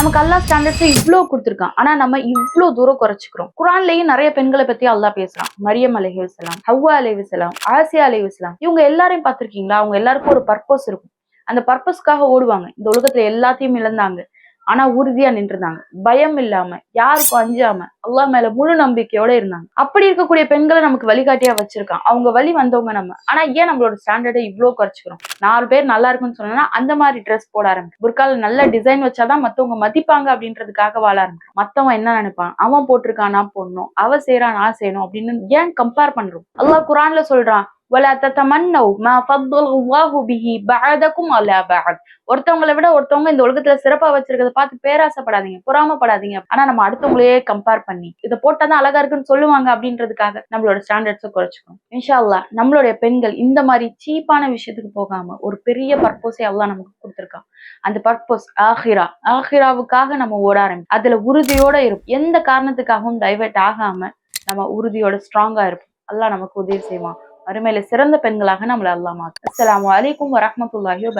நமக்கு அல்லா ஸ்டாண்டர்ட்ஸ் இவ்வளவு கொடுத்துருக்கான். ஆனா நம்ம இவ்வளவு தூரம் குறைச்சிக்கிறோம். குரான்லயும் நிறைய பெண்களை பத்தி அல்லாஹ் பேசுறான். மரியம் அலைஹிஸ்ஸலாம் ஹவ்வா அலைஹிஸ்ஸலாம் ஆசியா அலைஹிஸ்ஸலாம் இவங்க எல்லாரையும் பார்த்திருக்கீங்களா? அவங்க எல்லாருக்கும் ஒரு பர்பஸ் இருக்கும். அந்த பர்பஸ்க்காக ஓடுவாங்க. இந்த உலகத்துல எல்லாத்தையும் இழந்தாங்க. ஆனா உறுதியா நின்றுருந்தாங்க. பயம் இல்லாம யாருக்கும் அஞ்சாம அல்லா மேல முழு நம்பிக்கையோட இருந்தாங்க. அப்படி இருக்கக்கூடிய பெண்களை நமக்கு வழிகாட்டியா வச்சிருக்கான். அவங்க வழி வந்தவங்க நம்ம. ஆனா ஏன் நம்மளோட ஸ்டாண்டர்டை இவ்ளோ குறைச்சிக்கிறோம்? நாலு பேர் நல்லா இருக்குன்னு சொன்னா அந்த மாதிரி ட்ரெஸ் போட ஆரம்பிக்கும். புர்கால நல்ல டிசைன் வச்சாதான் மத்தவங்க மதிப்பாங்க அப்படின்றதுக்காக வாழ ஆரம்பிக்கும். மத்தவன் என்ன நினைப்பான்? அவன் போட்டிருக்கான் நான் போடணும். அவ செய்யறான் நான் செய்யணும் அப்படின்னு ஏன் கம்பேர் பண்றோம்? அல்லாஹ் குரான்ல சொல்றான் ولا تتمنوا ما فضل الله به بعضكم على بعض ஒருத்தவங்களை விட ஒருத்தவங்க இந்த உலகத்துல சிறப்பா வச்சிருக்கிறத பார்த்து பேராசைப்படாதீங்க பொறாமப்படாதீங்க ஆனா நம்ம அடுத்தவங்களையே கம்பேர் பண்ணி இதை போட்டாதான் அழகா இருக்குன்னு சொல்லுவாங்க அப்படின்றதுக்காக நம்மளோட ஸ்டாண்டர்ட்ஸை குறைச்சிக்கணும் இன்ஷா அல்லாஹ் நம்மளுடைய பெண்கள் இந்த மாதிரி சீப்பான விஷயத்துக்கு போகாம ஒரு பெரிய பர்பஸை அல்லாஹ் நமக்கு கொடுத்துருக்கான் அந்த பர்பஸ் ஆஹிரா ஆஹிராவுக்காக நம்ம ஓட ஆரம்பிக்கும் அதுல உறுதியோட இருக்கும் எந்த காரணத்துக்காகவும் டைவர்ட் ஆகாம நம்ம உறுதியோட ஸ்ட்ராங்கா இருப்போம் அல்லாஹ் நமக்கு உதவி செய்வான் அருமையில சிறந்த பெண்களாக நம்மள அல்லாமா அஸ்லாம் வலைக்கும் அலைக்கும் வரஹ்மத்துல்லாஹி